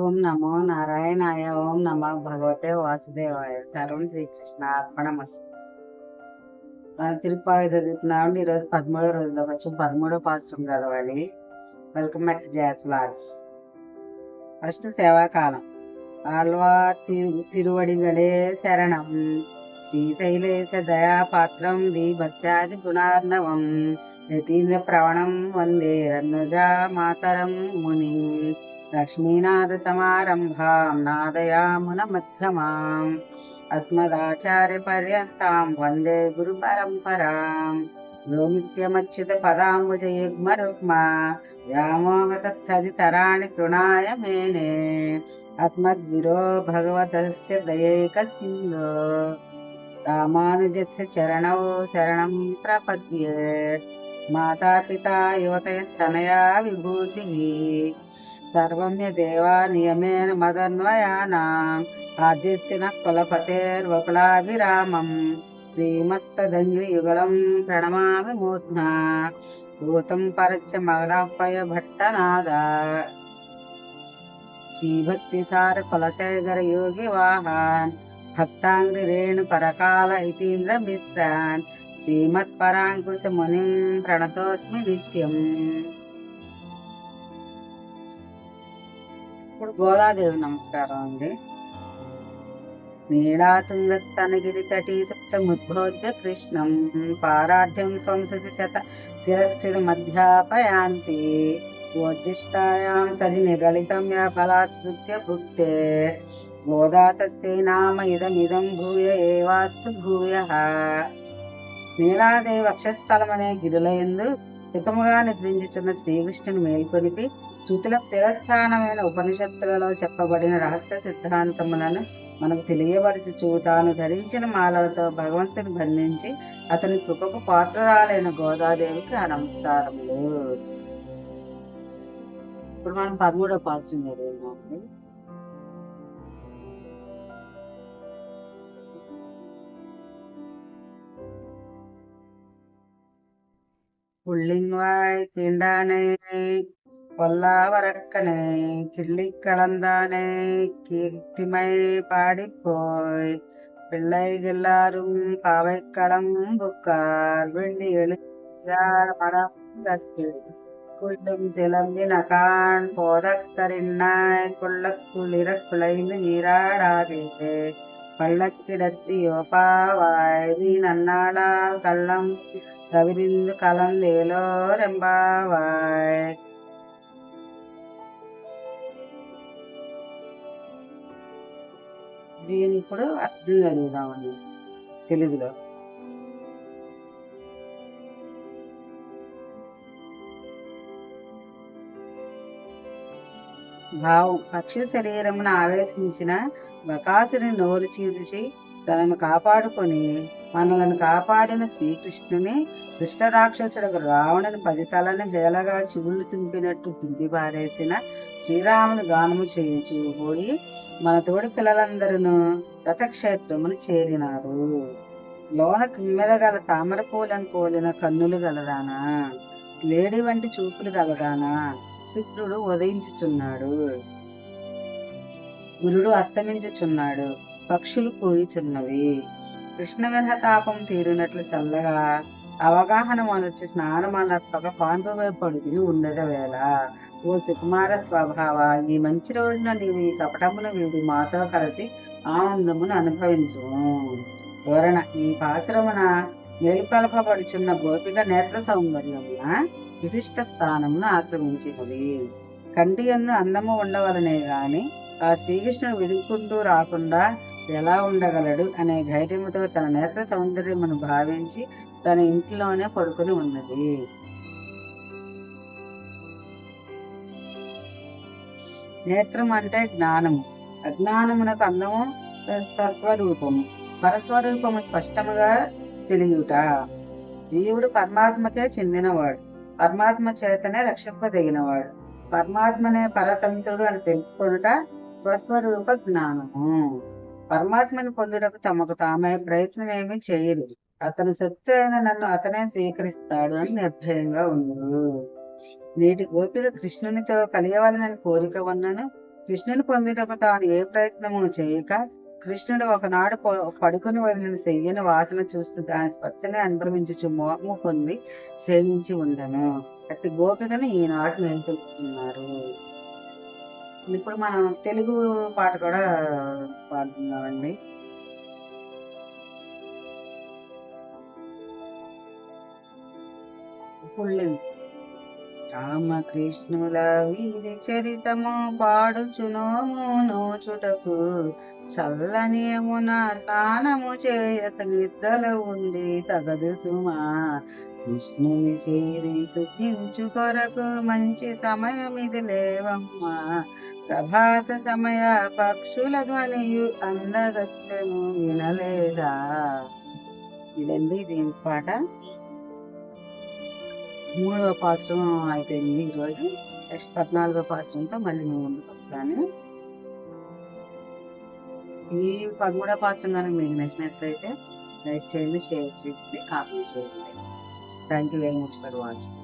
ఓం నమో నారాయణాయ ఓం నమ భగవతే వాసుదేవాయ. సర్వం శ్రీకృష్ణ అర్పణమస్తు. తిరుపతి తిరుపాయి చదువుతున్నామండి ఈరోజు పదమూడో రోజులో వచ్చి పదమూడో పాత్రం చదవాలి. Welcome back to Jas vlogs first సేవాకాలం. ఆళ్వా తిరు తిరువడిగడే శరణం. శ్రీశైలేశ దయాపాత్రం దీభక్త్యాది గుణార్ణవం. యతీంద్ర ప్రవణం వందే రన్నుజా మాతరం ముని. లక్ష్మీనాథ సమారంభాం నాదయామున మధ్యమాం అస్మదాచార్య పర్యంతాం వందే గురు పరంపరాం యో నిత్యమచ్యుత పదాంబుజ యుగ్మ రుక్మా వ్యామోహత స్థితరాణి తృణాయ మేనే అస్మద్గురో భగవతస్య దేవా నియమేన మదన్వయానాం. ఆదిత్యన కులపతేర్వకులాభిరామం. శ్రీమత్తదంగ్రియుగళం ప్రణమామి మూర్ధ్న భూతం పరచ మగదాపయ భట్టనాద శ్రీభక్తిసార కులశేఖర యోగి వాహాన్. భక్తాంగ్రి రేణు పరకాల ఇతీంద్ర మిశ్రాన్. శ్రీమత్పరాంకుశ మునిం ప్రణతోస్మి నిత్యం. గోదాదేవి నమస్కారం అండి. నీళాతుంగస్తనగిరి తటీ సుప్తముద్బోధ్య కృష్ణం పారార్థ్యం సంసతి శత శిరస్థిర మధ్యాపయాంతి స్వోజ్జిష్టాయాం సది నిగళితం యా ఫలాత్కృత్య భుక్తే గోదా తస్యై నామ ఇదమిదం భూయ ఏవాస్తు భూయ. నీలాదేవి వక్షస్థలమనే గిరులయందు సుఖముగా నిద్రించుచున్న శ్రీకృష్ణుని మేల్కొనిపి శృతుల శిరస్థానమైన ఉపనిషత్తులలో చెప్పబడిన రహస్య సిద్ధాంతములను మనకు తెలియబరచుచు తాను ధరించిన మాలలతో భగవంతుని బంధించి అతని కృపకు పాత్రరాలైన గోదాదేవికి ఆ నమస్కారములు. ఇప్పుడు మనం పదమూడో పాత్రం చదువుతున్నామండి புள்ளின்வாய் கீண்டானே பொல்லாவரக்கனே கிள்ளி கலந்தானே கீர்த்திமை பாடிப்போய் பிள்ளைகளாரும் பாவை களம்புக்கார் வெள்ளி எழுந்தார் மரம் கற்று குள்ளும் சிலம்பினகான் போதக்கரின்னாய் குள்ளக்குளிர குலைந்து நீராடாதே. பள்ளக்கிடத்தி யோபாவாய் நீ நன்னாடா கள்ளம் తవిరిందు కలందేలో రెంబావాయ్ దీని ఇప్పుడు అర్థం చదువుదామండి తెలుగులో భావం పక్షి శరీరమును ఆవేశించిన బకాసుని నోరు చీల్చి తనను కాపాడుకొని మనలను కాపాడిన శ్రీకృష్ణుని దుష్ట రాక్షసుడు రావణుని పది తలని హేళగా చివుళ్ళు తుంపినట్టు పిండి పారేసిన శ్రీరాముని గానము చేయించు పోయి మన తోడి పిల్లలందరూ రథక్షేత్రమును చేరినారు లోన తిమ్మెద గల తామర పూలను పోలిన కన్నులు గలదానా? లేడి వంటి చూపులు గలదానా? శుక్రుడు ఉదయించుచున్నాడు. గురుడు అస్తమించుచున్నాడు. పక్షులు కూయిచున్నవి కృష్ణ తాపం తీరినట్లు చల్లగా అవగాహన మనొచ్చి స్నానమనర్పక పాన్పుపై పడుకుని ఉండద వేళ ఓ సుకుమార స్వభావ ఈ మంచి రోజున నీవు ఈ కపటమును వీడి మాతో కలిసి ఆనందమును అనుభవించు వివరణ ఈ పాశ్రమన మేలుకొల్పబడుచున్న గోపిక నేత్ర సౌందర్యమున? విశిష్ట స్థానంను ఆక్రమించినది. కంటి ఎందు అందము ఉండవలనే గాని ఆ శ్రీకృష్ణుడు వెతుక్కుంటూ రాకుండా ఎలా ఉండగలడు అనే ధైర్యముతో తన నేత్ర సౌందర్యమును భావించి తన ఇంటిలోనే పడుకుని ఉన్నది. నేత్రం అంటే జ్ఞానము. అజ్ఞానమునకు అందము స్వస్వరూపము. పరస్వరూపము స్పష్టముగా తెలియుట. జీవుడు పరమాత్మకే చెందినవాడు. పరమాత్మ చేతనే రక్షింపదగినవాడు. పరమాత్మనే పరతంత్రుడు అని తెలుసుకొనుట స్వస్వరూప జ్ఞానము. పరమాత్మను పొందుటకు తమకు తామే ప్రయత్నం ఏమీ చేయరు. అతను శక్తి అయిన నన్ను అతనే స్వీకరిస్తాడు అని నిర్భయంగా ఉండు నేటి గోపిక కృష్ణునితో కలియవలనని కోరిక ఉన్నను. కృష్ణుని పొందుటకు తాను ఏ ప్రయత్నము చేయక కృష్ణుడు ఒకనాడు పడుకుని వదిలిన శయ్యను వాసన చూస్తూ దాని స్పర్శనే అనుభవించుచు మోహము పొంది సేవించి ఉండను. అట్టి గోపికను ఈనాడు నేను ఇప్పుడు మనం తెలుగు పాట కూడా పాడుతున్నామండి. పుల్లి. రామకృష్ణుల వీరి చరితము పాడుచునోము నోచుటకు. చల్లనియమున స్నానము చేయక నిద్రలో ఉండి తగదు సుమా. విష్ణుని చేరి సుఖించు కొరకు మంచి సమయం ఇది లేవమ్మా. ప్రభాత సమయ పక్షుల ధ్వనియు అందగత్తెను వినలేదా? ఇదండి దీని పాట. మూడవ పాత్రం అయిపోయింది ఈరోజు. నెక్స్ట్ పద్నాలుగో పాత్రంతో మళ్ళీ మేము ముందుకు వస్తాను. ఈ పదమూడవ పాత్రం కనుక మీకు నచ్చినట్లయితే లైక్ చేయండి షేర్ చేయండి కామెంట్ చేయండి. Thank you very much for watching